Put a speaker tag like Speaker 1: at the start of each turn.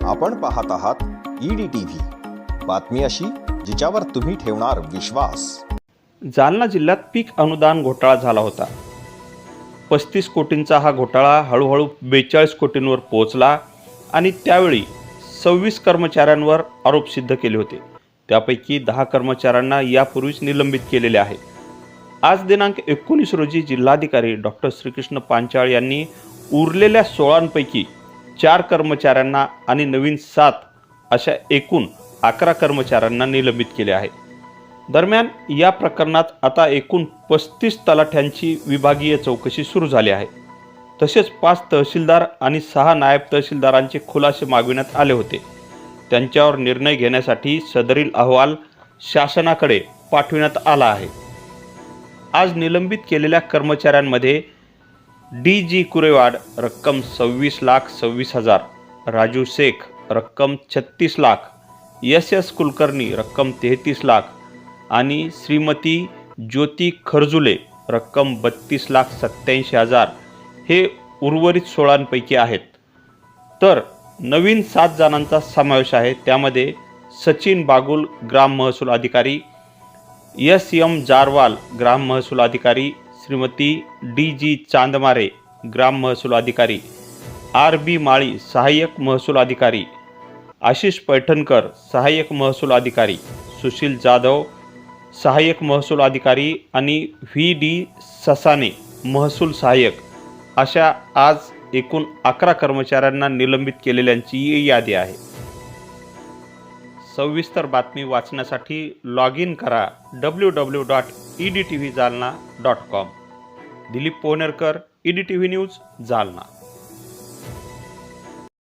Speaker 1: आपण पाहत आहात ईडी टीव्ही बातमी अशी जिच्यावर तुम्ही ठेवणार विश्वास.
Speaker 2: जालना जिल्ह्यात पीक अनुदान घोटाळा झाला होता. पस्तीस कोटींचा हा घोटाळा हळूहळू बेचाळीस कोटींवर पोहोचला आणि त्यावेळी सव्वीस कर्मचाऱ्यांवर आरोप सिद्ध केले होते. त्यापैकी दहा कर्मचाऱ्यांना यापूर्वीच निलंबित केलेले आहे. आज दिनांक एकोणीस रोजी जिल्हाधिकारी डॉक्टर श्रीकृष्ण पांचाळ यांनी उरलेल्या सोळांपैकी चार कर्मचाऱ्यांना आणि नवीन सात अशा एकूण अकरा कर्मचाऱ्यांना निलंबित केले आहे. दरम्यान या प्रकरणात आता एकूण पस्तीस तलाठ्यांची विभागीय चौकशी सुरू झाली आहे. तसेच पाच तहसीलदार आणि सहा नायब तहसीलदारांचे खुलासे मागविण्यात आले होते. त्यांच्यावर निर्णय घेण्यासाठी सदरील अहवाल शासनाकडे पाठविण्यात आला आहे. आज निलंबित केलेल्या कर्मचाऱ्यांमध्ये डी जी कुरेवाड रक्कम सव्वीस लाख सव्वीस हजार. राजू शेख रक्कम छत्तीस लाख. एस एस कुलकर्णी रक्कम तेहतीस लाख. आणि श्रीमती ज्योती खरजुले रक्कम बत्तीस लाख सत्याऐंशी हजार. हे उर्वरित सोळांपैकी आहेत. तर नवीन सात जणांचा समावेश आहे. त्यामध्ये सचिन बागुल ग्राम महसूल अधिकारी. एस एम जारवाल ग्राम महसूल अधिकारी. श्रीमती डी जी चांदमारे ग्राम महसूल अधिकारी. आर बी माळी सहाय्यक महसूल अधिकारी. आशिष पैठणकर सहाय्यक महसूल अधिकारी. सुशील जाधव सहाय्यक महसूल अधिकारी आणि व्ही डी ससाने महसूल सहाय्यक. अशा आज एकूण अकरा कर्मचाऱ्यांना निलंबित केलेल्यांची यादी आहे. सविस्तर बातमी वाचण्यासाठी लॉग इन करा W W dot E D T V Jalna dot com Dilip Pohnerkar E D T V news Jalna.